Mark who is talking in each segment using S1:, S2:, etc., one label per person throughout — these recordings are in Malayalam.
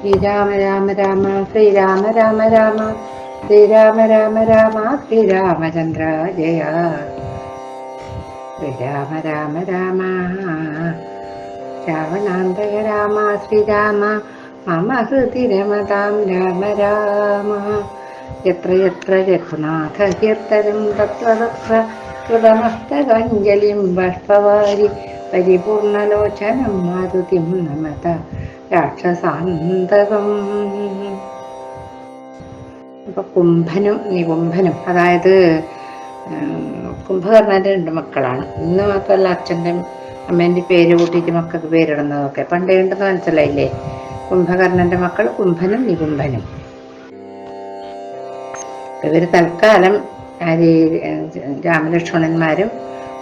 S1: ശ്രീരാമ രാമ രാമ ശ്രീരാമ രാമ രാമ ശ്രീരാമ രാമ രാമ ശ്രീരാമചന്ദ്ര ജയ. ശ്രീരാമ രാമ രാമ രാവണാന്തക രാമ ശ്രീരാമ മമ ഹൃതി രമതാം രാമ രാമ. എത്ര എത്ര രഘുനാഥ കീർത്തനം തത്ര തത്ര കൃതമസ്തകഞ്ജലിം ബാഷ്പവാരി പരിപൂർണലോചനം മാരുതിം നമത. രാക്ഷസാന്തകം അപ്പൊ കുംഭനും നികുംഭനും അതായത് കുംഭകർണന്റെ രണ്ട് മക്കളാണ്. ഇന്ന് മാത്രമല്ല അച്ഛന്റെ അമ്മേന്റെ പേര് കൂട്ടിയിട്ട് മക്കൾക്ക് പേരിടുന്നതൊക്കെ. പണ്ടേ ഉണ്ടെന്ന് മനസ്സിലായില്ലേ? കുംഭകർണന്റെ മക്കൾ കുംഭനും നികുംഭനും. ഇവർ തൽക്കാലം രാമലക്ഷ്മണന്മാരും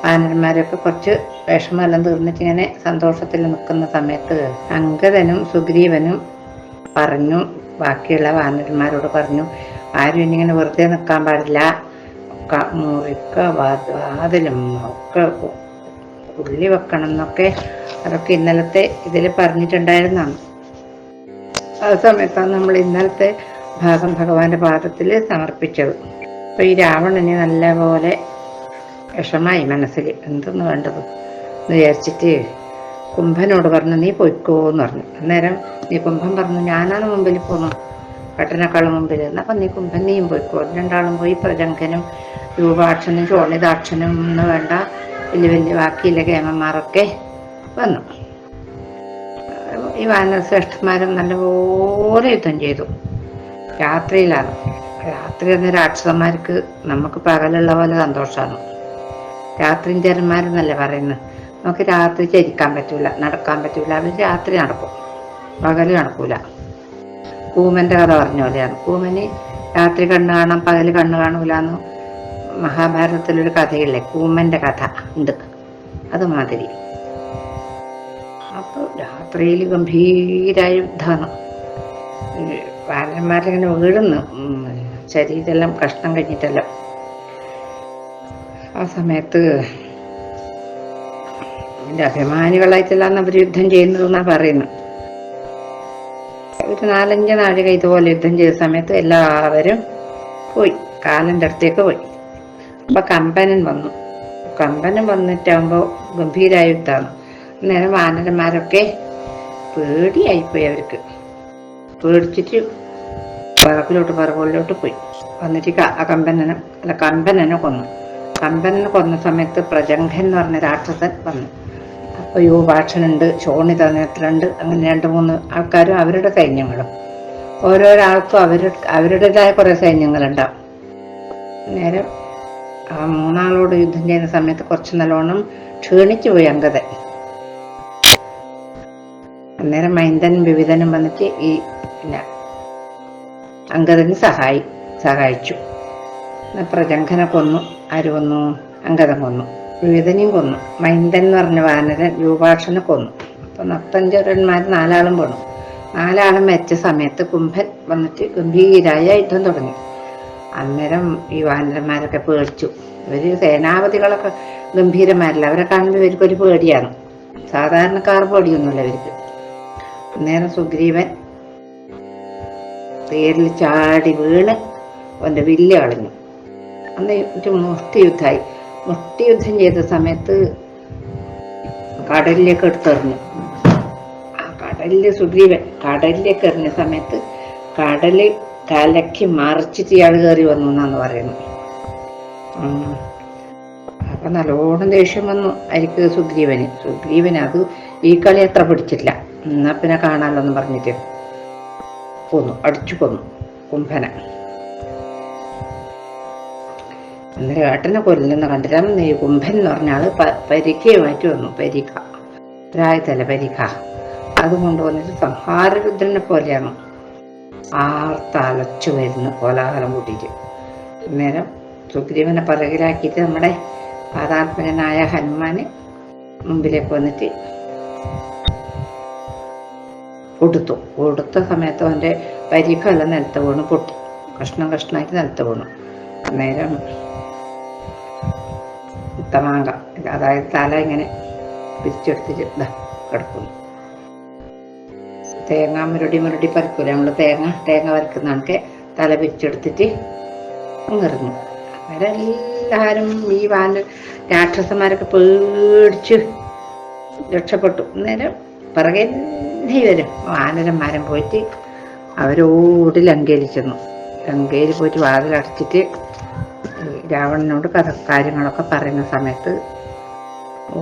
S1: വാനരന്മാരൊക്കെ കുറച്ച് വിഷമമെല്ലാം തീർന്നിട്ട് ഇങ്ങനെ സന്തോഷത്തിൽ നിൽക്കുന്ന സമയത്ത് അങ്കദനും സുഗ്രീവനും പറഞ്ഞു ബാക്കിയുള്ള വാനരന്മാരോട് പറഞ്ഞു ആരും ഇനിങ്ങനെ വെറുതെ നിൽക്കാൻ പാടില്ല. മുറിക്ക വാതിലും ഒക്കെ ഉള്ളി വെക്കണം എന്നൊക്കെ അതൊക്കെ ഇന്നലത്തെ ഇതിൽ പറഞ്ഞിട്ടുണ്ടായിരുന്നാണ് ആ സമയത്താണ് നമ്മൾ ഇന്നലത്തെ ഭാഗം ഭഗവാന്റെ പാദത്തിൽ സമർപ്പിച്ചത്. അപ്പൊ ഈ രാവണനെ നല്ലപോലെ വിഷമായി മനസ്സിൽ. എന്തെന്ന് വേണ്ടത്? എന്ന് വിചാരിച്ചിട്ട് കുംഭനോട് പറഞ്ഞു നീ പൊയ്ക്കോ എന്ന് പറഞ്ഞു. അന്നേരം നീ കുംഭൻ പറഞ്ഞു ഞാനാണ് മുമ്പിൽ പോന്നു പട്ടണക്കാളും മുമ്പിൽ. അപ്പം നീ കുംഭൻ നീയും പോയിക്കോ. രണ്ടാളും പോയി പ്രജങ്കനും രൂപാക്ഷനും ചോണിതാക്ഷനും എന്ന് വേണ്ട. വലിയ വലിയ ബാക്കിയിലെ കേമന്മാരൊക്കെ വന്നു. ഈ വാനശ്രേഷ്ഠന്മാരും നല്ലപോലെ യുദ്ധം ചെയ്തു. രാത്രിയിലാണ്. രാത്രി എന്ന രാക്ഷസന്മാർക്ക് നമുക്ക് പകലുള്ള പോലെ സന്തോഷമാണ്. രാത്രി ചരന്മാരെന്നല്ലേ പറയുന്നത്? നമുക്ക് രാത്രി ചരിക്കാൻ പറ്റൂല നടക്കാൻ പറ്റൂല. അവർ രാത്രി നടക്കും. പകൽ നടക്കൂല. കൂമന്റെ കഥ പറഞ്ഞ പോലെയാണ്. കൂമന് രാത്രി കണ്ണ് കാണാം പകൽ കണ്ണ് കാണൂല മഹാഭാരതത്തിലൊരു കഥയില്ലേ? കൂമന്റെ കഥ. ഉണ്ട്. അതുമാതിരി. അപ്പോൾ രാത്രിയിൽ ഗംഭീരായ യുദ്ധമാണ്. ബാലന്മാരിങ്ങനെ വീഴുന്നു. ശരീരമെല്ലാം കഷ്ണം കഴിഞ്ഞിട്ടെല്ലാം. ആ സമയത്ത് എന്റെ അഭിമാനികളായിട്ടെല്ലാം അവർ യുദ്ധം ചെയ്യുന്നതെന്നാ പറയുന്നത്. ഒരു നാലഞ്ച് നാഴിക ഇതുപോലെ യുദ്ധം ചെയ്ത സമയത്ത് എല്ലാവരും പോയി. കാലന്റെ അടുത്തേക്ക് പോയി. അപ്പൊ കമ്പനൻ വന്നു. കമ്പനൻ വന്നിട്ടാകുമ്പോൾ ഗംഭീരായ യുദ്ധമാണ് അന്നേരം വാനരന്മാരൊക്കെ പേടിയായിപ്പോയി അവർക്ക്. പേടിച്ചിട്ട് പറക്കിലോട്ട് പറകളിലോട്ട് പോയി. വന്നിട്ട് ആ കമ്പനനെ അല്ല കമ്പനനെ കൊന്നു. കമ്പനനെ കൊന്ന സമയത്ത് പ്രജംഘൻ എന്ന് പറഞ്ഞ രാക്ഷസൻ വന്നു. അപ്പോൾ യുവഭാഷനുണ്ട് ശോണിത നേത്രണ്ട് അങ്ങനെ രണ്ട് മൂന്ന് ആൾക്കാരും അവരുടെ സൈന്യങ്ങളും. ഓരോരാൾക്കും അവരുടെ അവരുടേതായ കുറേ സൈന്യങ്ങളുണ്ടാവും. നേരം ആ മൂന്നാളോട് യുദ്ധം ചെയ്യുന്ന സമയത്ത് കുറച്ച് നല്ലോണം ക്ഷീണിച്ചു പോയി അങ്കദൻ അന്നേരം മൈന്ദനും വിവിധനും വന്നിട്ട് ഈ പിന്നെ അങ്കതന് സഹായി സഹായിച്ചു. പ്രജംഘനെ കൊന്നു ആര് കൊന്നു അങ്കതം കൊന്നു വിവിധനെയും കൊന്നു മൈന്ദൻ എന്ന് പറഞ്ഞ വാനരൻ രൂപാക്ഷനെ കൊന്നു. അപ്പൊ നത്തഞ്ചരന്മാർ നാലാളും പോണു നാലാളും മരിച്ച സമയത്ത് കുംഭൻ വന്നിട്ട് ഗംഭീരായ യുദ്ധം തുടങ്ങി. അന്നേരം ഈ വാനരന്മാരൊക്കെ പേടിച്ചു. ഇവർ സേനാപതികളൊക്കെ ഗംഭീരന്മാരല്ല അവരെ കാണുമ്പോൾ ഇവർക്കൊരു പേടിയാണ്. സാധാരണക്കാർ പേടിയൊന്നുമില്ല ഇവർക്ക്. അന്നേരം സുഗ്രീവൻ തേരിൽ ചാടി വീണ് അവന്റെ വില്ല് കളഞ്ഞു. അന്ന് മുഷ്ടി യുദ്ധമായി മുഷ്ടി യുദ്ധം ചെയ്ത സമയത്ത് കടലിലേക്ക് എടുത്തെറിഞ്ഞു. ആ കടലിൽ സുഗ്രീവൻ കടലിലേക്ക് എറിഞ്ഞ സമയത്ത് കടൽ കലക്കി മറിച്ചിട്ട് ഇയാൾ കയറി വന്നു എന്നാണ് പറയുന്നത്. അപ്പൊ നല്ലോണം ദേഷ്യം വന്നു അരിക്ക് സുഗ്രീവന്. സുഗ്രീവന് അത് ഈ കളി അത്ര പിടിച്ചില്ല എന്നാ പിന്നെ കാണാമല്ലോ എന്ന് പറഞ്ഞിട്ട് കൊന്നു അടിച്ചു കൊന്നു കുംഭനെ. അന്നേരം ഏട്ടനെ കൊല്ലുന്ന കണ്ടിട്ട് ഈ കുംഭൻ എന്ന് പറഞ്ഞ ആൾ മാറ്റി വന്നു. പരിക്ക. ഒരായതല്ല പരിക്ക. അത് കൊണ്ടുവന്നിട്ട് സംഹാരരുദ്രനെ പോലെയാണ്. ആർത്തലച്ചു വരുന്നു കോലാഹലം കൂട്ടിയിട്ട്. അന്നേരം സുഗ്രീവനെ പറകിലാക്കിയിട്ട് നമ്മുടെ പാതാത്മകനായ ഹനുമാന് മുമ്പിലേക്ക് വന്നിട്ട് കൊടുത്തു. കൊടുത്ത സമയത്ത് അവന്റെ പരിക്കെല്ലാം നിലത്ത് വീണു. പൊട്ടി. കഷ്ണം കഷ്ണമായിട്ട് നിലത്ത് വീണു. അന്നേരം ഉത്തമാങ്ക അതായത് തല ഇങ്ങനെ പിരിച്ചെടുത്തിട്ട് കിടക്കുന്നു. തേങ്ങ മുരടി മുരടി പരക്കൂല നമ്മൾ തേങ്ങ തേങ്ങ വരക്കുന്ന കണക്ക് തല പിരിച്ചെടുത്തിട്ട് ഇറങ്ങും അവരെല്ലാവരും ഈ വാന രാക്ഷസന്മാരൊക്കെ പേടിച്ച് രക്ഷപ്പെട്ടു. നേരം പിറകെ വരും വാനരന്മാരും പോയിട്ട് അവരോട് ലങ്കയിൽ ചെന്നു. ലങ്കയിൽ പോയിട്ട് വാതിലടച്ചിട്ട് രാവണനോട് കഥ കാര്യങ്ങളൊക്കെ പറയുന്ന സമയത്ത് ഓ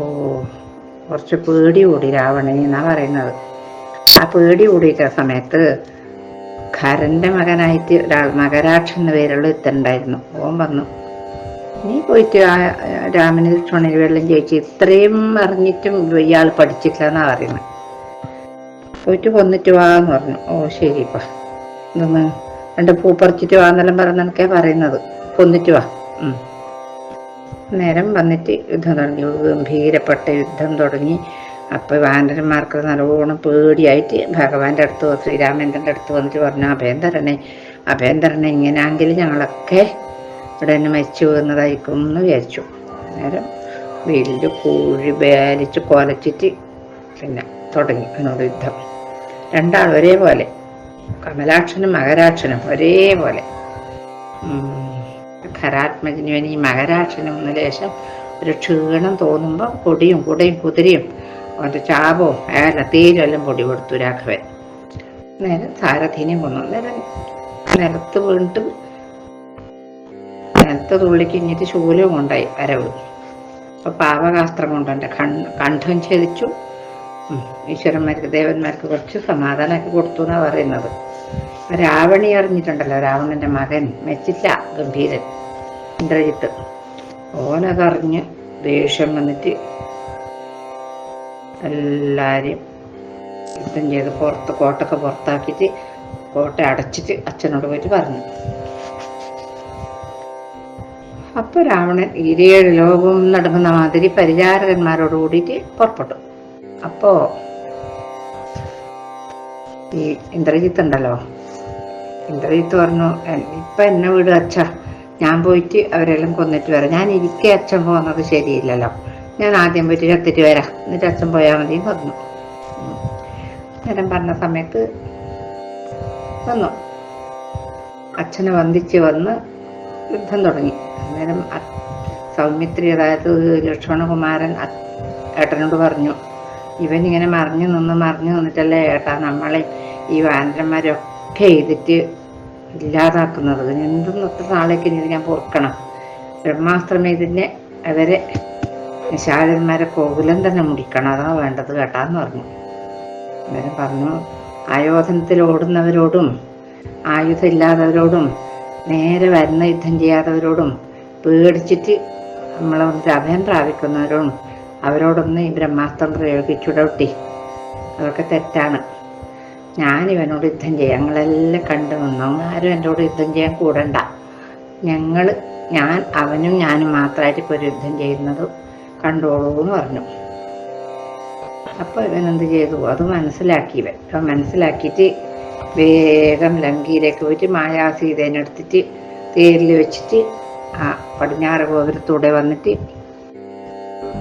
S1: കുറച്ച് പേടി കൂടി രാവണൻ എന്നാ പറയുന്നത്. ആ പേടി കൂടിയിട്ട സമയത്ത് ഖരന്റെ മകനായിട്ട് ഒരാൾ മകരാക്ഷൻ എന്ന പേരുള്ള ഇത്തണ്ടായിരുന്നു ഓൻ വന്നു. നീ പോയിട്ട് ആ രാമന് ലക്ഷ്മണന് വെള്ളം ചോദിച്ചു ഇത്രയും അറിഞ്ഞിട്ടും ഇയാൾ പഠിച്ചിട്ടില്ല എന്നാ പറയുന്നത് പോയിട്ട് കൊന്നിട്ട് വാ എന്ന് പറഞ്ഞു. ഓ ശരിപ്പാ ഇതൊന്ന് രണ്ട് പൂ പറിച്ചിട്ട് വാന്നെല്ലാം പറഞ്ഞെനക്കെ പറയുന്നത്. കൊന്നിട്ട് വാ. നേരം വന്നിട്ട് യുദ്ധം തുടങ്ങി. ഗംഭീരപ്പെട്ട യുദ്ധം തുടങ്ങി. അപ്പോൾ വാനരന്മാർക്ക് നല്ലോണം പേടിയായിട്ട് ഭഗവാന്റെ അടുത്ത് ശ്രീരാമേന്ദ്രന്റെ അടുത്ത് വന്നിട്ട് പറഞ്ഞു അഭയന്തരനെ അഭയന്തരനെ ഇങ്ങനെയാണെങ്കിൽ ഞങ്ങളൊക്കെ ഇവിടെ തന്നെ മരിച്ചു പോകുന്നതായിരിക്കും എന്ന് വിചാരിച്ചു. അന്നേരം വലിയ കോഴി വേലിച്ച് കൊലച്ചിട്ട് പിന്നെ തുടങ്ങി അതിനോട് യുദ്ധം. രണ്ടാൾ ഒരേപോലെ. കമലാക്ഷനും മകരാക്ഷനും ഒരേപോലെ. ഖരാത്മജനുവിന് ഈ മകരാക്ഷനും വന്ന ലേശം ഒരു ക്ഷീണം തോന്നുമ്പോൾ പൊടിയും കുടയും കുതിരയും അവന്റെ ചാപവും അയാള തേരും എല്ലാം പൊടി കൊടുത്തു രാഘവൻ. നേരെ സാരഥീനെ കൊന്നു നേരം നിലത്ത് വീണിട്ട് നിലത്ത് തുള്ളിക്കിഞ്ഞിട്ട് ശൂലവും കൊണ്ടായി അരവ് അപ്പൊ പാവകാസ്ത്രം കൊണ്ടുണ്ട് കണ്ഠം ഛേദിച്ചു. ഈശ്വരന്മാർക്ക് ദേവന്മാർക്ക് കുറച്ച് സമാധാനമൊക്കെ കൊടുത്തു എന്നാ പറയുന്നത്. രാവണി അറിഞ്ഞിട്ടുണ്ടല്ലോ രാവണന്റെ മകൻ മെച്ചില്ല ഗംഭീരൻ. ഇന്ദ്രജിത്ത് ഓനതറിഞ്ഞ് ദേഷ്യം വന്നിട്ട് എല്ലാരെയും യുദ്ധം ചെയ്ത് പുറത്ത് കോട്ടൊക്കെ പുറത്താക്കിയിട്ട് കോട്ട അടച്ചിട്ട് അച്ഛനോട് പോയിട്ട് പറഞ്ഞു. അപ്പൊ രാവണൻ ഇരേഴ് ലോകവും നടക്കുന്ന മാതിരി പരിചാരകന്മാരോട് കൂടിയിട്ട് പുറപ്പെട്ടു. അപ്പോ ഈ ഇന്ദ്രജിത്ത് ഉണ്ടല്ലോ? ഇന്ദ്രജിത്ത് പറഞ്ഞു "എൻ- ഇപ്പൊ എന്നെ വീട് അച്ഛ. ഞാൻ പോയിട്ട് അവരെല്ലാം കൊന്നിട്ട് വരാം. ഞാൻ ഇരിക്കെ അച്ഛൻ പോകുന്നത് ശരിയില്ലല്ലോ. ഞാൻ ആദ്യം പോയിട്ട് ചത്തിട്ട് വരാം. എന്നിട്ട് അച്ഛൻ പോയാൽ മതി വന്നു നേരം പറഞ്ഞ സമയത്ത് വന്നു. അച്ഛനെ വന്ദിച്ച് വന്ന് യുദ്ധം തുടങ്ങി. അന്നേരം സൗമിത്രി അതായത് ലക്ഷ്മണകുമാരൻ ഏട്ടനോട് പറഞ്ഞു ഇവൻ ഇങ്ങനെ മറിഞ്ഞു നിന്ന് മറിഞ്ഞു നിന്നിട്ടല്ലേ ഏട്ടാ നമ്മളെ ഈ വാനരന്മാരൊക്കെ ചെയ്തിട്ട് ഇല്ലാതാക്കുന്നത്. എന്തും ഒത്തിരി നാളേക്ക് ഇനി ഞാൻ പൊറുക്കണം. ബ്രഹ്മാസ്ത്രം ഇതിനെ അവരെ നിശാചന്മാരെ കോകുലം തന്നെ മുടിക്കണം. അതാ വേണ്ടത് കേട്ടാന്ന് പറഞ്ഞു. അവരെ പറഞ്ഞു ആയോധനത്തിൽ ഓടുന്നവരോടും ആയുധം ഇല്ലാത്തവരോടും നേരെ വരുന്ന യുദ്ധം ചെയ്യാത്തവരോടും പേടിച്ചിട്ട് നമ്മളെ അഭയം പ്രാപിക്കുന്നവരോടും അവരോടൊന്ന് ഈ ബ്രഹ്മാസ്ത്രം പ്രയോഗിച്ചുടൊട്ടി അതൊക്കെ തെറ്റാണ്. ഞാൻ ഇവനോട് യുദ്ധം ചെയ്യാം. ഞങ്ങളെല്ലാം കണ്ടു നിന്നു. ആരും എന്നോട് യുദ്ധം ചെയ്യാൻ കൂടണ്ട. ഞങ്ങൾ ഞാൻ അവനും ഞാനും മാത്രമായിട്ട് ഇപ്പോൾ ഒരു യുദ്ധം ചെയ്യുന്നത് കണ്ടോളൂ എന്ന് പറഞ്ഞു. അപ്പോൾ ഇവൻ എന്ത് ചെയ്തു? അത് മനസ്സിലാക്കി ഇവൻ. അപ്പം മനസ്സിലാക്കിയിട്ട് വേഗം ലങ്കയിലേക്ക് പോയിട്ട് മായാസീതേനെ എടുത്തിട്ട് തേരിൽ വെച്ചിട്ട് ആ പടിഞ്ഞാറ് ഗോപുരത്തൂടെ വന്നിട്ട്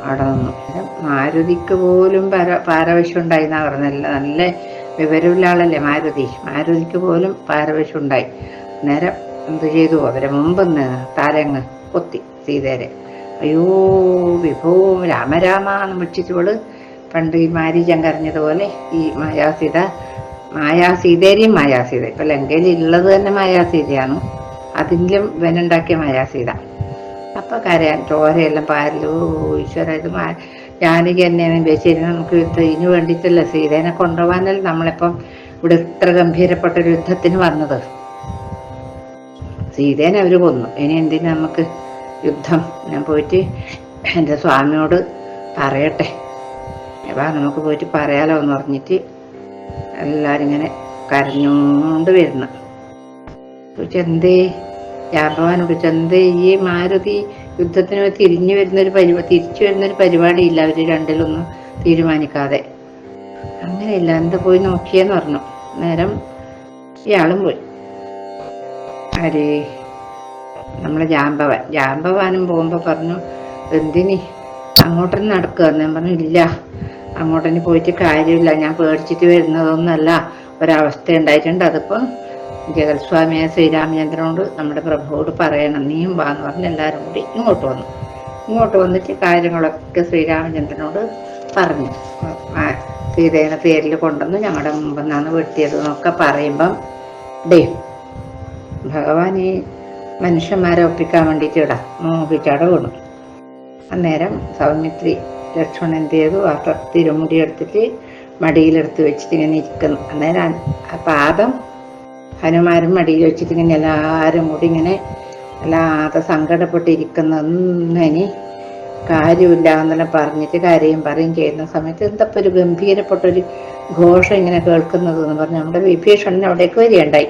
S1: അവിടെ നിന്നു. മാരുതിക്ക് പോലും പാര പാരവശ്യം ഉണ്ടായി എന്നാണ് പറഞ്ഞല്ല നല്ല വിവരമുള്ള ആളല്ലേ മാരുതി? മാരുതിക്ക് പോലും ഉണ്ടായി നേരം എന്ത് ചെയ്തു? അവരെ മുമ്പെന്ന് താരങ്ങ് കൊത്തി സീതേരെ. അയ്യോ വിഭോ രാമരാമ എന്ന് വിളിച്ചിട്ടവൾ പണ്ട് ഈ മാരീജൻ കരഞ്ഞതുപോലെ ഈ മായാസീത മായാസീതേരെയും മായാസീത. ഇപ്പൊ ലങ്കയിൽ ഉള്ളത് തന്നെ മായാസീതയാണ്. അതിലും ഇവനുണ്ടാക്കിയ മായാസീത. അപ്പൊ കരയാൻ ചോരയെല്ലാം പാരലോ ഈശ്വര ഇത് ജാനകി തന്നെയാണ്. ബേശ്ശേരി നമുക്ക് യുദ്ധം ഇതിനു വേണ്ടിയിട്ടല്ല. സീതേനെ കൊണ്ടുപോകാനല്ല നമ്മളിപ്പം ഇവിടെ ഇത്ര ഗംഭീരപ്പെട്ട ഒരു യുദ്ധത്തിന് വന്നത്. സീതേനെ അവർ കൊന്നു. ഇനി എന്തിനു നമുക്ക് യുദ്ധം? ഞാൻ പോയിട്ട് എന്റെ സ്വാമിയോട് പറയട്ടെ. വാ നമുക്ക് പോയിട്ട് പറയാലോ എന്ന് പറഞ്ഞിട്ട് എല്ലാരും ഇങ്ങനെ കരഞ്ഞോണ്ട് വരുന്നു. ചോദിച്ചെന്തേ ജാമ്പവാനോട് ചോദിച്ചു എന്തേ ഈ മാരുതി യുദ്ധത്തിന് തിരിഞ്ഞു വരുന്നൊരു പരിപാടി തിരിച്ചു വരുന്നൊരു പരിപാടിയില്ല അവർ രണ്ടിലൊന്നും തീരുമാനിക്കാതെ. അങ്ങനെയല്ല എന്താ പോയി നോക്കിയെന്ന് പറഞ്ഞു. നേരം ഇയാളും പോയി. ആര്? നമ്മളെ ജാമ്പവൻ. ജാമ്പവാനും പോകുമ്പോ പറഞ്ഞു എന്തിനി അങ്ങോട്ടൊന്നും നടക്കുക? ഞാൻ പറഞ്ഞു ഇല്ല അങ്ങോട്ടന്നെ പോയിട്ട് കാര്യമില്ല. ഞാൻ പേടിച്ചിട്ട് വരുന്നതൊന്നല്ല. ഒരവസ്ഥ ഉണ്ടായിട്ടുണ്ട്. അതിപ്പം ജഗത്സ്വാമിയായ ശ്രീരാമചന്ദ്രനോട് നമ്മുടെ പ്രഭുവോട് പറയണം. നീയും വാന്ന് പറഞ്ഞ് എല്ലാവരും കൂടി ഇങ്ങോട്ട് വന്നു. ഇങ്ങോട്ട് വന്നിട്ട് കാര്യങ്ങളൊക്കെ ശ്രീരാമചന്ദ്രനോട് പറഞ്ഞു. സീതേനെ പേരിൽ കൊണ്ടുവന്ന് ഞങ്ങളുടെ മുമ്പിൽ നിന്നാണ് വെട്ടിയത് എന്നൊക്കെ പറയുമ്പം ഡേ ഭഗവാൻ ഈ മനുഷ്യന്മാരെ ഒപ്പിക്കാൻ വേണ്ടിയിട്ട് ഇടാം മോഹിച്ചട വീണു. അന്നേരം സൗമിത്രി ലക്ഷ്മണൻ എന്ത് ചെയ്തു? ആ തിരുമുടി എടുത്തിട്ട് മടിയിലെടുത്ത് വെച്ചിട്ട് ഇങ്ങനെ ഇരിക്കുന്നു. അന്നേരം ആ പാദം ഹനുമാരും മടിയിൽ വെച്ചിട്ട് ഇങ്ങനെ എല്ലാവരും കൂടി ഇങ്ങനെ വല്ലാതെ സങ്കടപ്പെട്ടിരിക്കുന്നൊന്നും കാര്യമില്ല എന്നെല്ലാം പറഞ്ഞിട്ട് കാര്യം പറയും ചെയ്യുന്ന സമയത്ത് എന്തപ്പോൾ ഒരു ഗംഭീരപ്പെട്ടൊരു ഘോഷം ഇങ്ങനെ കേൾക്കുന്നത് എന്ന് പറഞ്ഞു നമ്മുടെ വിഭീഷണൻ അവിടേക്ക് വരികയുണ്ടായി.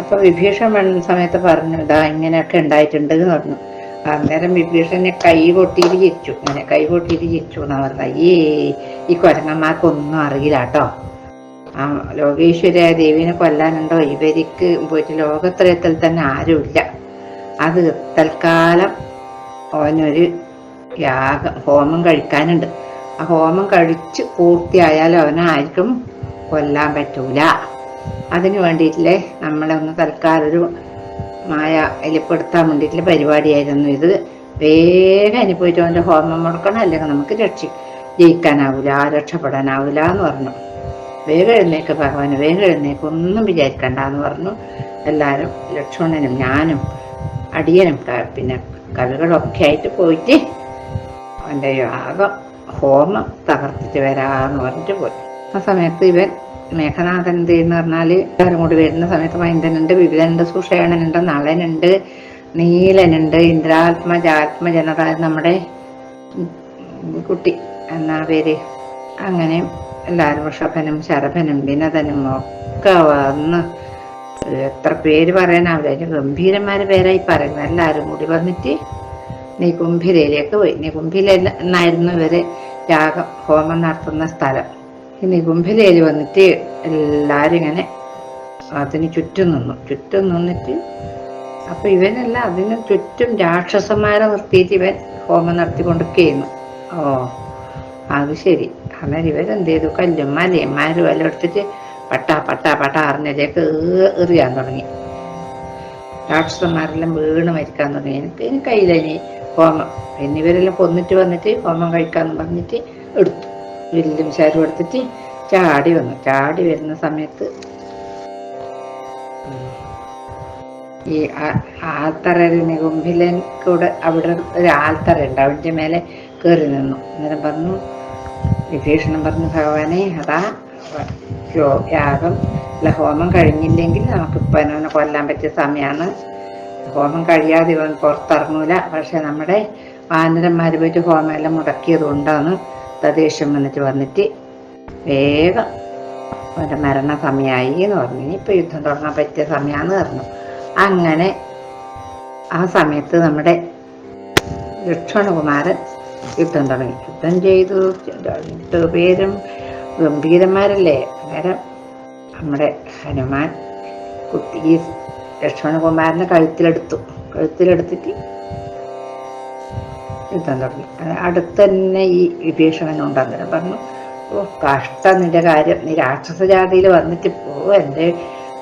S1: അപ്പൊ വിഭീഷൺ വന്ന സമയത്ത് പറഞ്ഞു ഇതാ ഇങ്ങനെയൊക്കെ ഉണ്ടായിട്ടുണ്ട് എന്ന് പറഞ്ഞു. അന്നേരം വിഭീഷണനെ കൈ പൊട്ടിയിട്ട് ചിരിച്ചു. ഇങ്ങനെ കൈ പൊട്ടിയിട്ട് ചിരിച്ചു എന്നാ പറഞ്ഞ ഈ ഈ കൊരങ്ങന്മാർക്കൊന്നും അറിയില്ല കേട്ടോ ആ ലോകേശ്വരിയായ ദേവീനെ കൊല്ലാനുണ്ടോ? ഇവർക്ക് പോയിട്ട് ലോകത്രയത്തിൽ തന്നെ ആരുമില്ല. അത് തൽക്കാലം അവനൊരു യാഗം ഹോമം കഴിക്കാനുണ്ട്. ആ ഹോമം കഴിച്ച് പൂർത്തിയായാലും അവനായിരിക്കും കൊല്ലാൻ പറ്റൂല. അതിന് വേണ്ടിയിട്ടില്ലേ നമ്മളെ ഒന്ന് തൽക്കാലം ഒരു മായ എലിപ്പെടുത്താൻ വേണ്ടിയിട്ടുള്ള പരിപാടിയായിരുന്നു ഇത്. വേഗം അനുഭവിച്ചവന്റെ ഹോമം മുടക്കണം അല്ലെങ്കിൽ നമുക്ക് രക്ഷി ജയിക്കാനാവില്ല രക്ഷപ്പെടാനാവില്ല എന്ന് പറഞ്ഞു. വേഗം എഴുന്നേക്ക് ഭഗവാന് വേഗം എഴുന്നേക്ക്. ഒന്നും വിചാരിക്കണ്ട എന്ന് പറഞ്ഞു. എല്ലാവരും ലക്ഷ്മണനും ഞാനും അടിയനും പിന്നെ കവികളൊക്കെ ആയിട്ട് പോയിട്ട് അവന്റെ യാഗം ഹോമം തകർത്തിട്ട് വരാന്ന് പറഞ്ഞിട്ട് പോയി. ആ സമയത്ത് ഇവൻ മേഘനാഥൻ എന്ത് എന്ന് പറഞ്ഞാൽ എല്ലാവരും കൂടി വരുന്ന സമയത്ത് മൈന്ദനുണ്ട് വിവിധനുണ്ട് സുഷേണനുണ്ട് നളനുണ്ട് നീലനുണ്ട് ഇന്ദ്രാത്മജാത്മ ജാത്മജനത നമ്മുടെ കുട്ടി എന്നാ പേര്. അങ്ങനെ എല്ലാവരും വൃഷഭനും ശരഭനും വിനതനും ഒക്കെ വന്ന് എത്ര പേര് പറയാനാവില്ല. അതിന് ഗംഭീരന്മാര് പേരായി പറയുന്നത് എല്ലാവരും കൂടി വന്നിട്ട് നികുംഭിലയിലേക്ക് പോയി. നികുംഭില എന്നായിരുന്നു ഇവർ യാഗം ഹോമം നടത്തുന്ന സ്ഥലം. ഈ നികുംഭിലയിൽ വന്നിട്ട് എല്ലാരും ഇങ്ങനെ അതിന് ചുറ്റും നിന്നു. ചുറ്റും നിന്നിട്ട് അപ്പൊ ഇവനല്ല അതിന് ചുറ്റും രാക്ഷസന്മാരെ നിർത്തിയിട്ട് ഇവൻ ഹോമം നടത്തിക്കൊണ്ടിരിക്കുന്നു ഓ അത് ശരി. അന്നേരം ഇവരെന്ത് ചെയ്തു കല്ലും മലയന്മാരും എല്ലാം എടുത്തിട്ട് പട്ടാ പട്ടാ പട്ടാ അറിഞ്ഞതിലേക്ക് എറിയാൻ തുടങ്ങി. രാക്ഷസന്മാരെല്ലാം വീണ് മരിക്കാൻ തുടങ്ങി. എനിക്ക് എനിക്ക് കയ്യിലനി ഹോമം. പിന്നെ ഇവരെല്ലാം കൊന്നിട്ട് വന്നിട്ട് ഹോമം കഴിക്കാന്ന് പറഞ്ഞിട്ട് എടുത്തു. വില്ലും ശരും എടുത്തിട്ട് ചാടി വന്നു. ചാടി വരുന്ന സമയത്ത് ഈ ആൽത്തറിന് കുമ്പിലൻ കൂടെ അവിടെ ഒരു ആൽത്തറ ഉണ്ട് അവിടെ മേലെ കയറി നിന്നു. അന്നേരം പറഞ്ഞു വിഭീഷണൻ പറഞ്ഞു ഭഗവാനെ അതാ യാഗം അല്ല ഹോമം കഴിഞ്ഞില്ലെങ്കിൽ നമുക്ക് അവനെ കൊല്ലാൻ പറ്റിയ സമയമാണ് ഹോമം കഴിയാതെ ഇവൻ പുറത്തിറങ്ങൂല. പക്ഷെ നമ്മുടെ വാനരന്മാർ പോയിട്ട് ഹോമം എല്ലാം മുടക്കിയത് കൊണ്ടാണ് തദ്ദേശം വന്നിട്ട് വന്നിട്ട് വേഗം അവന്റെ മരണ സമയമായി എന്ന് പറഞ്ഞു. ഇനിയിപ്പോൾ യുദ്ധം തുടങ്ങാൻ പറ്റിയ സമയമാണെന്ന് പറഞ്ഞു. അങ്ങനെ ആ സമയത്ത് നമ്മുടെ ലക്ഷ്മണകുമാരൻ യുദ്ധം തുടങ്ങി യുദ്ധം ചെയ്തു. രണ്ടു പേരും ഗംഭീരന്മാരല്ലേ അന്നേരം നമ്മുടെ ഹനുമാൻ കുട്ടി ലക്ഷ്മണകുമാരനെ കഴുത്തിലെടുത്തു. കഴുത്തിലെടുത്തിട്ട് യുദ്ധം തുടങ്ങി. അടുത്ത് തന്നെ ഈ വിഭീഷണൻ അന്നേരം പറഞ്ഞു ഓ കഷ്ടം നിന്റെ കാര്യം. നീ രാക്ഷസ ജാതിയിൽ വന്നിട്ട് പോ. എന്റെ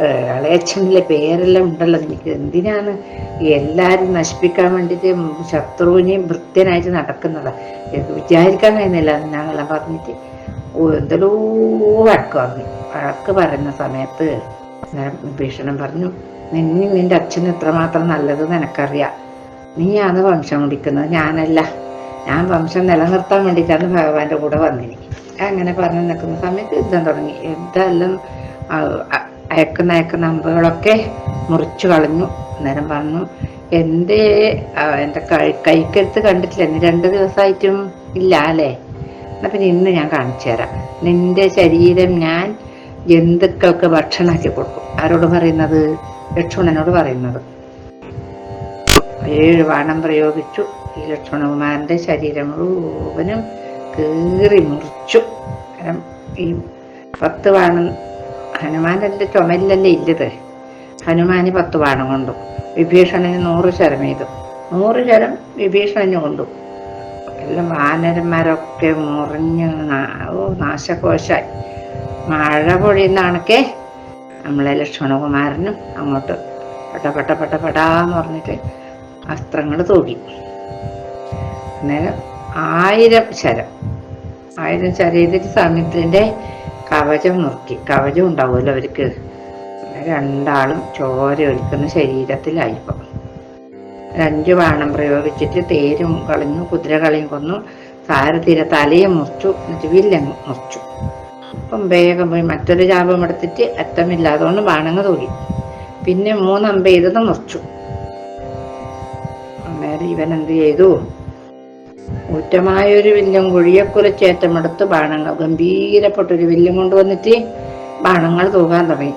S1: ഇളയച്ഛനിലെ പേരെല്ലാം ഉണ്ടല്ലോ നിനക്ക്. എന്തിനാണ് എല്ലാവരും നശിപ്പിക്കാൻ വേണ്ടിയിട്ട് ശത്രുവിനെയും ഭൃത്യനായിട്ട് നടക്കുന്നത്? വിചാരിക്കാൻ കഴിയുന്നില്ല. ഞാനെല്ലാം പറഞ്ഞിട്ട് എന്തെല്ലോ വഴക്ക് പറഞ്ഞു. വഴക്ക് പറയുന്ന സമയത്ത് ഭീഷണം പറഞ്ഞു നിന്നെ നിന്റെ അച്ഛൻ എത്രമാത്രം നല്ലത് നിനക്കറിയാം. നീയാണ് വംശം കുടിക്കുന്നത് ഞാനല്ല. ഞാൻ വംശം നിലനിർത്താൻ വേണ്ടിയിട്ടാണ് ഭഗവാന്റെ കൂടെ വന്നിനി അങ്ങനെ പറഞ്ഞു നിൽക്കുന്ന സമയത്ത് യുദ്ധം തുടങ്ങി. യുദ്ധമെല്ലാം അയക്കുന്ന അയക്കുന്ന അമ്പുകളൊക്കെ മുറിച്ചു കളഞ്ഞു. അന്നേരം പറഞ്ഞു എന്റെ എന്റെ കൈ കൈക്കരുത്ത് കണ്ടിട്ടില്ല. ഇന്ന് രണ്ട് ദിവസമായിട്ടും ഇല്ല അല്ലേ? എന്നാ പിന്നെ ഇന്ന് ഞാൻ കാണിച്ചു തരാം. നിന്റെ ശരീരം ഞാൻ ജന്തുക്കൾക്ക് ഭക്ഷണമാക്കി കൊടുക്കും. ആരോട് പറയുന്നത്? ലക്ഷ്മണനോട് പറയുന്നത്. ഏഴ് വാണം പ്രയോഗിച്ചു. ഈ ലക്ഷ്മണകുമാരന്റെ ശരീരം മുഴുവനും കീറി മുറിച്ചു. കാരണം ഈ പത്ത് ബാണം ഹനുമാന്റെ ചുമലിലല്ലേ ഇല്ലത്? ഹനുമാന് പത്ത് ബാണം കൊണ്ടു. വിഭീഷണന് നൂറ് ശരം ചെയ്തു നൂറ് ശരം വിഭീഷണന് കൊണ്ടു. എല്ലാം വാനരന്മാരൊക്കെ മുറിഞ്ഞ് നാശകോശായി. മഴ പൊഴിയുന്നാണൊക്കെ നമ്മളെ ലക്ഷ്മണകുമാരനും അങ്ങോട്ട് പെട്ട പെട്ട പെട്ട പെടാന്ന് പറഞ്ഞിട്ട് അസ്ത്രങ്ങൾ തൂകി. അന്നേരം ആയിരം ശരം. ആയിരം ശരം ചെയ്തിട്ട് സമുദ്രന്റെ കവചം നോക്കി കവചം ഉണ്ടാവുമല്ലോ അവർക്ക്. രണ്ടാളും ചോര ഒലിക്കുന്ന ശരീരത്തിലായിപ്പോ. രണ്ടു ബാണം പ്രയോഗിച്ചിട്ട് തേരും കളഞ്ഞു കുതിര കളയും കൊന്നു സാരതീര തലയെ മുറിച്ചു എന്നിട്ട് വില്ലങ്ങ് മുറിച്ചു. അപ്പം വേഗം പോയി മറ്റൊരു ചാപം എടുത്തിട്ട് അറ്റമില്ലാതുകൊണ്ട് ബാണങ്ങ് തൂകി പിന്നെ മൂന്നമ്പ ചെയ്തത് മുറിച്ചു. അന്നേരം ഇവൻ എന്ത് ചെയ്തു? ഊറ്റമായൊരു വില്ലും കുഴിയക്കുലച്ചേറ്റമെടുത്ത് ബാണങ്ങൾ ഗംഭീരപ്പെട്ടൊരു വില്ലും കൊണ്ടുവന്നിട്ട് ബാണങ്ങൾ തൂകാൻ തുടങ്ങി.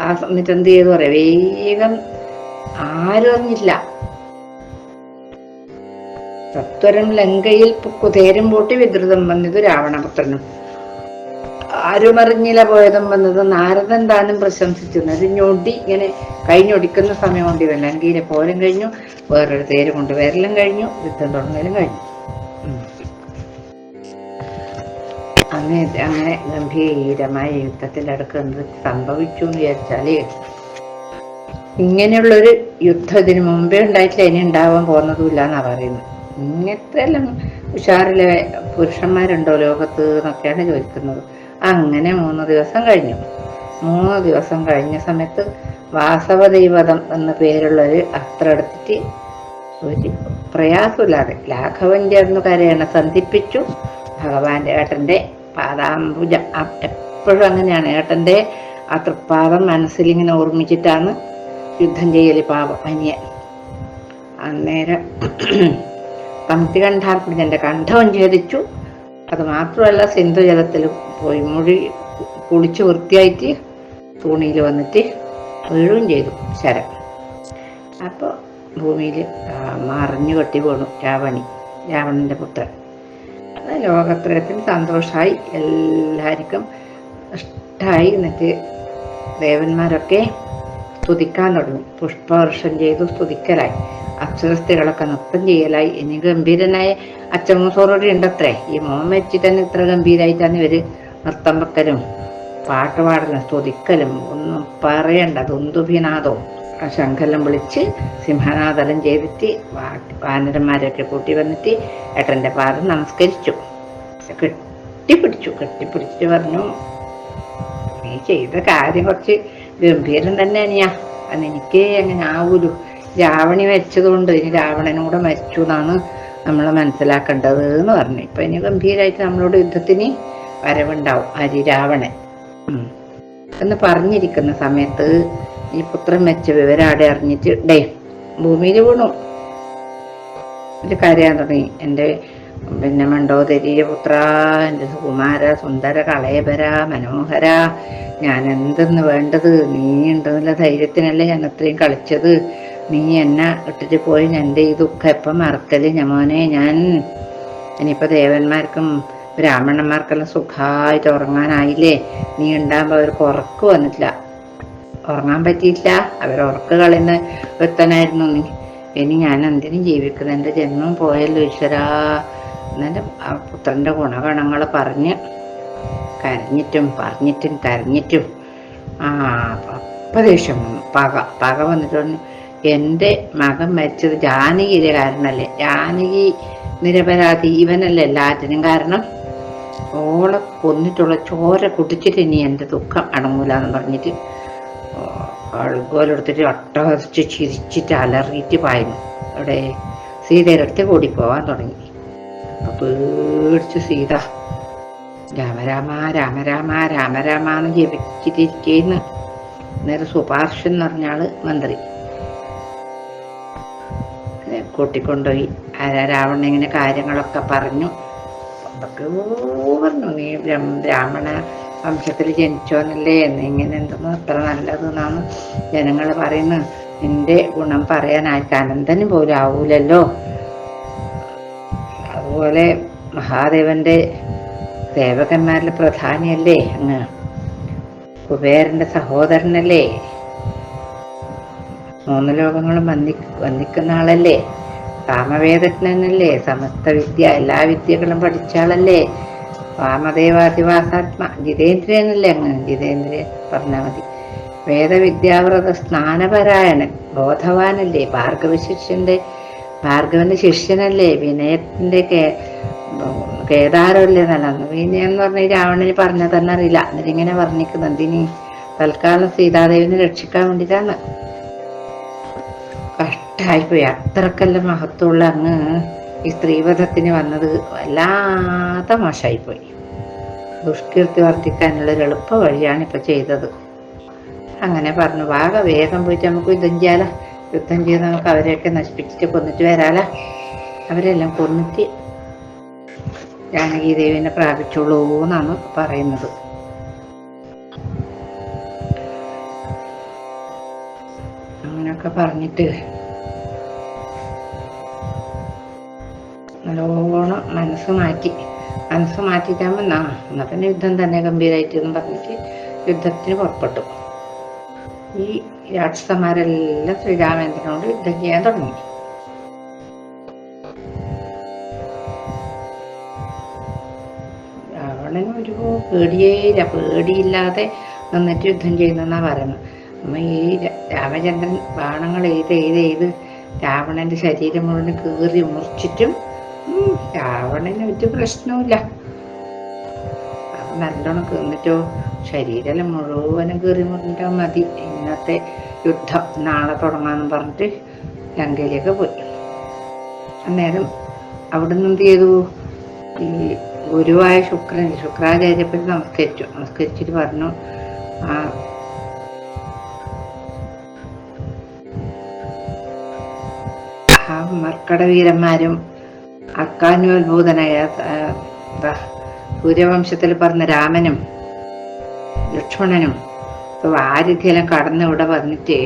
S1: ആ സമയത്ത് എന്ത് ചെയ്തു പറയാം വേഗം ആരും അറിഞ്ഞില്ല. സത്വരം ലങ്കയിൽ കുതേരം പൂട്ടി വിദ്രുതം വന്നത് രാവണപുത്രനും. ആരും അറിഞ്ഞില്ല പോയതും വന്നത് നാരദൻ താനും പ്രശംസിച്ചു ഒരു ഞൊടി ഇങ്ങനെ കഴിഞ്ഞൊടിക്കുന്ന സമയം കൊണ്ട് ലങ്കയിലെ പോലും കഴിഞ്ഞു വേറൊരു തേര് കൊണ്ട് വരലും കഴിഞ്ഞു യുദ്ധം തുടങ്ങലും കഴിഞ്ഞു. അങ്ങനെ അങ്ങനെ ഗംഭീരമായ യുദ്ധത്തിൽ അടുക്കുന്നത് സംഭവിച്ചു എന്ന് വിചാരിച്ചാൽ ഇങ്ങനെയുള്ളൊരു യുദ്ധം ഇതിന് മുമ്പേ ഉണ്ടായിട്ടില്ല ഇനി ഉണ്ടാവാൻ പോകുന്നതുമില്ല എന്നാ പറയുന്നത്. ഇങ്ങനത്തെ എല്ലാം ഉഷാറിലെ പുരുഷന്മാരുണ്ടോ ലോകത്ത് എന്നൊക്കെയാണ് ചോദിക്കുന്നത്. അങ്ങനെ മൂന്ന് ദിവസം കഴിഞ്ഞു. മൂന്ന് ദിവസം കഴിഞ്ഞ സമയത്ത് വാസവദൈവതം എന്ന പേരുള്ളൊരു അസ്ത്രം എടുത്തിട്ട് ഒരു പ്രയാസമില്ലാതെ ലാഘവൻ ചേർന്ന് കരയണ സന്ധിപ്പിച്ചു. ഭഗവാന്റെ ഏട്ടന്റെ പാദാംബുജ. എപ്പോഴും അങ്ങനെയാണ്. ഏട്ടന്റെ ആ തൃപ്പാദം മനസ്സിലിങ്ങനെ ഓർമ്മിച്ചിട്ടാണ് യുദ്ധം ചെയ്യൽ പാപം അനിയൻ. അന്നേരം പങ്ക്തി കണ്ഠാർപ്പിടിച്ചെന്റെ കണ്ഠവും ഛേദിച്ചു. അത് മാത്രമല്ല സിന്ധു ജലത്തിൽ പോയി മുഴി കുളിച്ച് വൃത്തിയായിട്ട് തൂണിയിൽ വന്നിട്ട് വീഴുകയും ചെയ്തു ശരം. അപ്പോൾ ഭൂമിയിൽ മറിഞ്ഞു കെട്ടി പോണു രാവണി രാവണന്റെ പുത്രൻ. ലോകത്രയത്തിന് സന്തോഷമായി എല്ലാവർക്കും ഇഷ്ടമായി എന്നിട്ട് ദേവന്മാരൊക്കെ സ്തുതിക്കാൻ തുടങ്ങി. പുഷ്പവർഷം ചെയ്തു സ്തുതിക്കലായി. അക്ഷരസ്ഥികളൊക്കെ നൃത്തം ചെയ്യലായി. ഇനി ഗംഭീരനായ അച്ചമ്മസോറോടെ ഉണ്ടത്രേ. ഈ മോൻ വെച്ചിട്ട് തന്നെ ഇത്ര ഗംഭീരായിട്ടാണ് ഇവർ നൃത്തം വെക്കലും പാട്ട് പാടലും സ്തുതിക്കലും ഒന്നും പറയണ്ട ദുന്ദുഭിനാദവും ആ ശംഖെല്ലാം വിളിച്ച് സിംഹനാദനം ചെയ്തിട്ട് വാനരന്മാരൊക്കെ കൂട്ടി വന്നിട്ട് ഏട്ടന്റെ പാദം നമസ്കരിച്ചു. കെട്ടിപ്പിടിച്ചു കെട്ടിപ്പിടിച്ചിട്ട് പറഞ്ഞു നീ ചെയ്ത കാര്യം കുറച്ച് ഗംഭീരം തന്നെ അനിയാ. അന്ന് എനിക്ക് അങ്ങനെ ആവൂലു. രാവണി മരിച്ചതുകൊണ്ട് ഇനി രാവണനൂടെ മരിച്ചു എന്നാണ് നമ്മൾ മനസ്സിലാക്കേണ്ടത് എന്ന് പറഞ്ഞു. ഇപ്പൊ ഇനി ഗംഭീരമായിട്ട് നമ്മളോട് യുദ്ധത്തിന് വരവുണ്ടാവും അരി രാവണൻ. എന്ന് പറഞ്ഞിരിക്കുന്ന സമയത്ത് ഈ പുത്രൻ വെച്ച വിവരം അറിഞ്ഞിട്ട് ഡേ ഭൂമിയിൽ വീണു. ഇത് കരയാൻ തുടങ്ങി. എന്റെ പിന്നെ മണ്ടോദരി പുത്ര എന്റെ സുകുമാര സുന്ദര കളയപര മനോഹര ഞാൻ എന്തെന്ന് വേണ്ടത്? നീ ഉണ്ടെന്നുള്ള ധൈര്യത്തിനല്ലേ ഞാൻ അത്രയും കളിച്ചത്? നീ എന്നെ ഇട്ടിട്ട് പോയി എന്റെ ഈ ദുഃഖം എപ്പം മറക്കൽ? ഞാൻ മോനെ ഞാൻ ഇനിയിപ്പോൾ ദേവന്മാർക്കും ബ്രാഹ്മണന്മാർക്കെല്ലാം സുഖമായിട്ട് ഉറങ്ങാനായില്ലേ? നീ ഉണ്ടാകുമ്പോൾ അവർക്ക് ഉറക്ക് വന്നിട്ടില്ല. ഉറങ്ങാൻ പറ്റിയില്ല അവർ ഉറക്ക് കളയുന്ന ഒരുത്തനായിരുന്നു ഇനി ഞാൻ എന്തിനും ജീവിക്കുന്നത് എന്റെ ജന്മം പോയല്ലോ ഈശ്വരാ. എന്നെ ആ പുത്രന്റെ ഗുണഗണങ്ങൾ പറഞ്ഞ് കരഞ്ഞിട്ടും പറഞ്ഞിട്ടും കരഞ്ഞിട്ടും. ആ അപ്പം ദേഷ്യം വന്നു. പക പക വന്നിട്ട് എന്റെ മകൻ മരിച്ചത് ജാനകിയുടെ കാരണമല്ലേ ജാനകി നിരപരാധി ഇവനല്ലേ എല്ലാറ്റിനും കാരണം? ഓളെ കൊന്നിട്ടുള്ള ചോര കുടിച്ചിട്ട് ഇനി എന്റെ ദുഃഖം അടങ്ങൂലെന്ന് പറഞ്ഞിട്ട് അഴുകോലെടുത്തിട്ട് ഒട്ടഹരിച്ച് ചിരിച്ചിട്ട് അലറിയിട്ട് പായുന്നു. അവിടെ സീതയുടെ അടുത്ത് പോവാൻ തുടങ്ങി പേടിച്ച് സീത രാമരാമ രാമരാമ രാമരാമ എന്ന് ജപിച്ചിട്ടിരിക്കുന്നു. നേരെ സുപാർശൻ എന്ന് പറഞ്ഞാൾ മന്ത്രി. കൂട്ടിക്കൊണ്ടുപോയി. രാവണൻ ഇങ്ങനെ കാര്യങ്ങളൊക്കെ പറഞ്ഞു. അതൊക്കെ പറഞ്ഞു. നീ ബ്രഹ്മ ബ്രാഹ്മണ വംശത്തിൽ ജനിച്ചോന്നല്ലേ എന്ന്. ഇങ്ങനെ എന്തെന്ന് അത്ര നല്ലതെന്നാണ് ജനങ്ങൾ പറയുന്നത്. എന്റെ ഗുണം പറയാൻ ആർക്ക് അനന്തന് പോലും ആവൂലല്ലോ. അതുപോലെ മഹാദേവന്റെ സേവകന്മാരിൽ പ്രധാനിയല്ലേ അങ്ങ്. കുബേരന്റെ സഹോദരനല്ലേ. മൂന്ന് ലോകങ്ങളും വന്നി വന്നിക്കുന്ന ആളല്ലേ. സാമവേദജ്ഞനല്ലേ സമസ്ത വിദ്യ എല്ലാ വിദ്യകളും പഠിച്ചാളല്ലേ വാമദേവാധിവാസാത്മ ജിതേന്ദ്രിയനല്ലേ അങ്ങ്? ജിതേന്ദ്രിയൻ പറഞ്ഞാൽ മതി. വേദവിദ്യാവ്രത സ്നാനപരായണൻ ബോധവാനല്ലേ ഭാർഗവ ശിഷ്യന്റെ ഭാർഗവന്റെ ശിഷ്യനല്ലേ വിനയത്തിന്റെ കേ കേദാരമല്ലേ നല്ലത്? വിനയം എന്ന് പറഞ്ഞ രാവണന് പറഞ്ഞാൽ തന്നെ അറിയില്ല. എന്നിട്ടിങ്ങനെ വർണിക്കുന്നുണ്ട്. ഇനി തൽക്കാലം സീതാദേവിനെ രക്ഷിക്കാൻ വേണ്ടിയിട്ടാണ് കഷ്ടായിപ്പോയി. അത്രക്കെല്ലാം മഹത്വമുള്ള അങ്ങ് ഈ സ്ത്രീവധത്തിന് വന്നത്. വല്ലാത്ത മോശമായിപ്പോയി ദുഷ്കീർത്തി വർദ്ധിക്കാനുള്ള ഒരു എളുപ്പ വഴിയാണ് ഇപ്പം ചെയ്തത്. അങ്ങനെ പറഞ്ഞു വാഗ വേഗം പോയിട്ട് നമുക്ക് യുദ്ധം ചെയ്യാല. യുദ്ധം ചെയ്ത് നമുക്ക് അവരെയൊക്കെ നശിപ്പിച്ചിട്ട് കൊന്നിട്ട് വരാല. അവരെല്ലാം കൊന്നിട്ട് ജാനകി ദേവിനെ പ്രാപിച്ചോളൂ എന്നാണ് പറയുന്നത്. അങ്ങനെയൊക്കെ പറഞ്ഞിട്ട് നല്ലോണം മനസ്സ് മാറ്റി. മനസ്സ് മാറ്റിക്കാൻ വന്നാ. എന്നാ പിന്നെ യുദ്ധം തന്നെ ഗംഭീരമായിട്ട് എന്ന് പറഞ്ഞിട്ട് യുദ്ധത്തിന് പുറപ്പെട്ടു. ഈ രാക്ഷസന്മാരെല്ലാം ശ്രീരാമേന്ദ്രനോട് യുദ്ധം ചെയ്യാൻ തുടങ്ങി. രാവണന് ഒരു പേടിയേ ഇല്ല. പേടിയില്ലാതെ നിന്നിട്ട് യുദ്ധം ചെയ്യുന്നെന്നാ പറയുന്നത്. അമ്മ ഈ രാമചന്ദ്രൻ ബാണങ്ങൾ എഴുതെയ്ത് രാവണന്റെ ശരീരം മുഴുവൻ കീറി മുറിച്ചിട്ടും രാവണന് ഒരു പ്രശ്നവുമില്ല. നല്ലോണം കീന്നിട്ടോ ശരീരം മുഴുവനും കീറി മുറിഞ്ഞാൽ മതി. ഇന്നത്തെ യുദ്ധം നാളെ തുടങ്ങാന്ന് പറഞ്ഞിട്ട് ലങ്കയിലേക്ക് പോയി. അന്നേരം അവിടുന്ന് എന്ത് ചെയ്തു? ഈ ഗുരുവായ ശുക്രൻ ശുക്രാചാര്യപ്പറ്റി നമസ്കരിച്ചു. നമസ്കരിച്ചിട്ട് പറഞ്ഞു ആ ആ മർക്കടവീരന്മാരും അക്കാന്യോത്ഭൂതനായ സൂര്യവംശത്തിൽ പറഞ്ഞ രാമനും ലക്ഷ്മണനും ഇപ്പൊ വാരിധ്യെല്ലാം കടന്ന് ഇവിടെ വന്നിട്ട്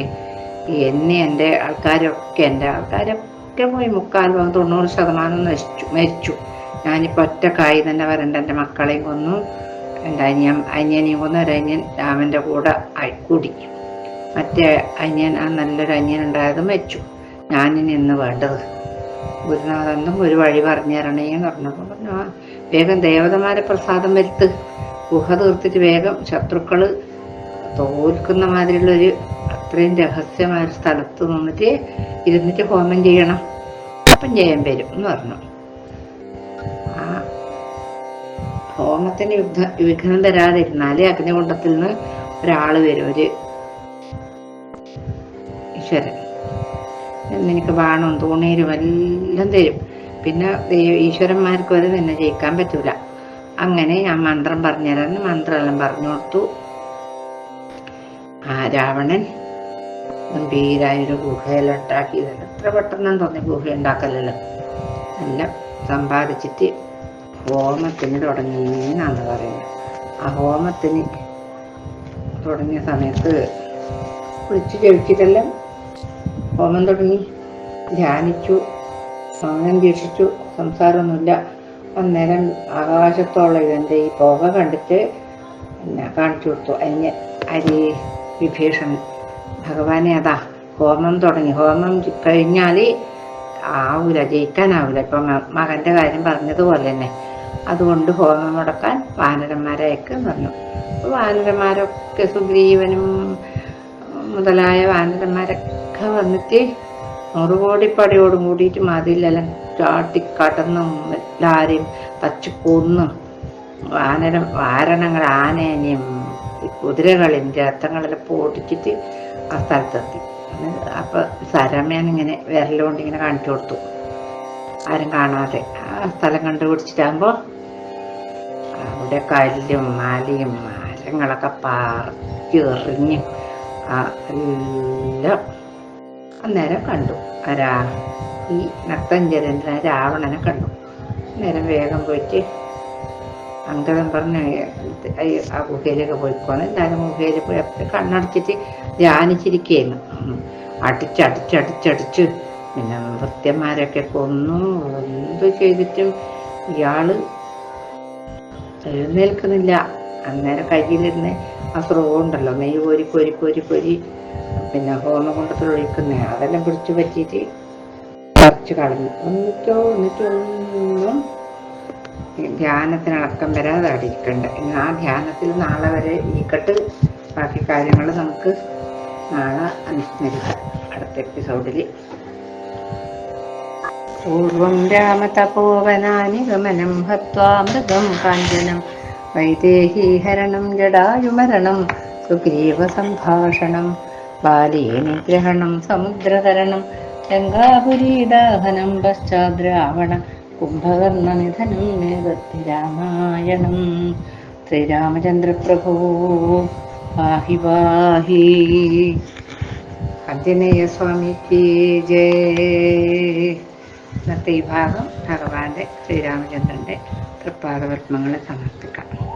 S1: എന്നെ എന്റെ ആൾക്കാരൊക്കെ എന്റെ ആൾക്കാരൊക്കെ പോയി മുക്കാൽ ഭാഗം തൊണ്ണൂറ് ശതമാനം നശിച്ചു മരിച്ചു. ഞാനിപ്പോൾ ഒറ്റക്കായി തന്നെ വരണ്ട എന്റെ മക്കളെയും കൊന്നു എന്റെ അനിയൻ അനിയനെയും കൊന്നു ഒരു അനിയൻ രാമന്റെ കൂടെ കൂടി മറ്റേ അനിയൻ ആ നല്ലൊരു അനിയൻ ഉണ്ടായത് മരിച്ചു. ഞാനിനി ഇന്ന് വേണ്ടത് ഗുരുനാഥനും ഒരു വഴി പറഞ്ഞു തരണേ എന്ന് പറഞ്ഞപ്പോൾ പറഞ്ഞു "ആ, വേഗം ദേവതമാരെ പ്രസാദം വരുത്ത്. ഗുഹ തീർത്തിട്ട് വേഗം ശത്രുക്കൾ തോൽക്കുന്ന മാതിരിയുള്ളൊരു അത്രയും രഹസ്യമായ ഒരു സ്ഥലത്ത് നിന്നിട്ട് ഇരുന്നിട്ട് ഹോമം ചെയ്യണം. അപ്പം ജയം വരും എന്ന് പറഞ്ഞു. ആ ഹോമത്തിന് യുദ്ധ വിഘ്നം തരാതിരുന്നാൽ അഗ്നികുണ്ടത്തിൽ നിന്ന് ഒരാൾ വരും ഒരു ഈശ്വരൻ. നിനക്ക് വേണം തൂണീരും എല്ലാം തരും. പിന്നെ ഈശ്വരന്മാർക്ക് വരെ നിന്നെ ജയിക്കാൻ പറ്റൂല. അങ്ങനെ ഞാൻ മന്ത്രം പറഞ്ഞുതരാൻ മന്ത്രമെല്ലാം പറഞ്ഞു കൊടുത്തു. ആ രാവണൻ ഗംഭീരായൊരു ഗുഹയെല്ലാം ഉണ്ടാക്കി എത്ര പെട്ടെന്ന് തോന്നി ഗുഹ ഉണ്ടാക്കലല്ലോ എല്ലാം സമ്പാദിച്ചിട്ട് ഹോമത്തിന് തുടങ്ങി എന്നാണ് പറയുന്നത്. ആ ഹോമത്തിന് തുടങ്ങിയ സമയത്ത് വിളിച്ചു ജപിച്ചിട്ടെല്ലാം ഹോമം തുടങ്ങി. ധ്യാനിച്ചു മൗനം ദീക്ഷിച്ചു സംസാരമൊന്നുമില്ല. അന്നേരം ആകാശത്തോളം ഇതിന്റെ ഈ പുക കണ്ടിട്ട് പിന്നെ കാണിച്ചു കൊടുത്തു. അതിന് അരി വിഭീഷണൻ. ഭഗവാനെ അതാ ഹോമം തുടങ്ങി. ഹോമം കഴിഞ്ഞാൽ ആവില്ല ജയിക്കാനാവില്ല ഇപ്പം മകന്റെ കാര്യം പറഞ്ഞതുപോലെ തന്നെ. അതുകൊണ്ട് ഹോമം മുടക്കാൻ വാനരന്മാരെ അയക്കെന്ന് പറഞ്ഞു വാനരന്മാരൊക്കെ സുഗ്രീവനും മുതലായ വാനരന്മാരൊക്കെ വന്നിട്ട് നൂറുകോടിപ്പടയോടും കൂടിയിട്ട് മതിലെല്ലാം ചാട്ടിക്കടന്നും എല്ലാവരെയും തച്ചു കൊന്നും. വാനര വാരണങ്ങൾ ആനേനെയും കുതിരകളും രഥങ്ങളെല്ലാം പൊട്ടിച്ചിട്ട് ആ സ്ഥലത്തെത്തി. അപ്പൊ സരമേൻ ഇങ്ങനെ വിരലുകൊണ്ട് ഇങ്ങനെ കാണിച്ചു കൊടുത്തു. ആരും കാണാതെ. ആ സ്ഥലം കണ്ടുപിടിച്ചിട്ടാകുമ്പോ അവിടെ കല്ലും മലയും മരങ്ങളൊക്കെ പറിച്ചെറിഞ്ഞ് എല്ലാം അന്നേരം കണ്ടു. ആരാ? ഈ നക്തഞ്ചരേന്ദ്രൻ രാവണനെ കണ്ടു. അന്നേരം വേഗം പോയിട്ട് അങ്കദം പറഞ്ഞ് "അയ്യ, ആ ഗുഹയിലൊക്കെ പോയിക്കോണം എന്നാലും ഗുഹയിൽ പോയി അപ്പം കണ്ണടച്ചിട്ട് ധ്യാനിച്ചിരിക്കുകയായിരുന്നു. അടിച്ചടിച്ചടിച്ചടിച്ച് പിന്നെ വൃത്യന്മാരൊക്കെ കൊന്നു. എന്ത് ചെയ്തിട്ടും ഇയാൾ എഴുന്നേൽക്കുന്നില്ല. അന്നേരം കയ്യിലിരുന്ന് ആ സ്രവം ഉണ്ടല്ലോ നെയ്യ് കോരി കോരി കോരി കോരി പിന്നെ ഹോമകുണ്ടത്തിൽ ഒഴിക്കുന്നേ അതെല്ലാം പിടിച്ചു പറ്റിയിട്ട് പറിച്ച് കളഞ്ഞു. ഒന്നിച്ചോ എന്നിട്ടോ ഒന്നും ധ്യാനത്തിനടക്കം വരാതെ ഇനി ആ ധ്യാനത്തിൽ നാളെ വരെ ഇരിക്കട്ട് ബാക്കി കാര്യങ്ങൾ നമുക്ക് നാളെ അനുസ്മരിക്കാം. അടുത്ത എപ്പിസോഡിൽ പൂർവം രാമതപോവനാനിഗമനം ഹത്വാ മൃഗം കാഞ്ചനം. വൈദേഹീഹരണം ജടായുമരണം സുഗ്രീവ സംഭാഷണം ബാലേ നിഗ്രഹണം സമുദ്രതരണം ഗംഗാപുരീദാഹനം പശ്ചാദ്രാവണ കുംഭകർണ നിധനം നേതത്തി രാമായണം ശ്രീരാമചന്ദ്രപ്രഭോ വാഹി വാഹി. ആഞ്ജനേയ സ്വാമിക്ക് ജയ. ഇന്നത്തെ ഈ ഭാഗം ഭഗവാന്റെ ശ്രീരാമചന്ദ്രന്റെ തൃപ്പാദപത്മങ്ങളെ സമർപ്പിക്കാം.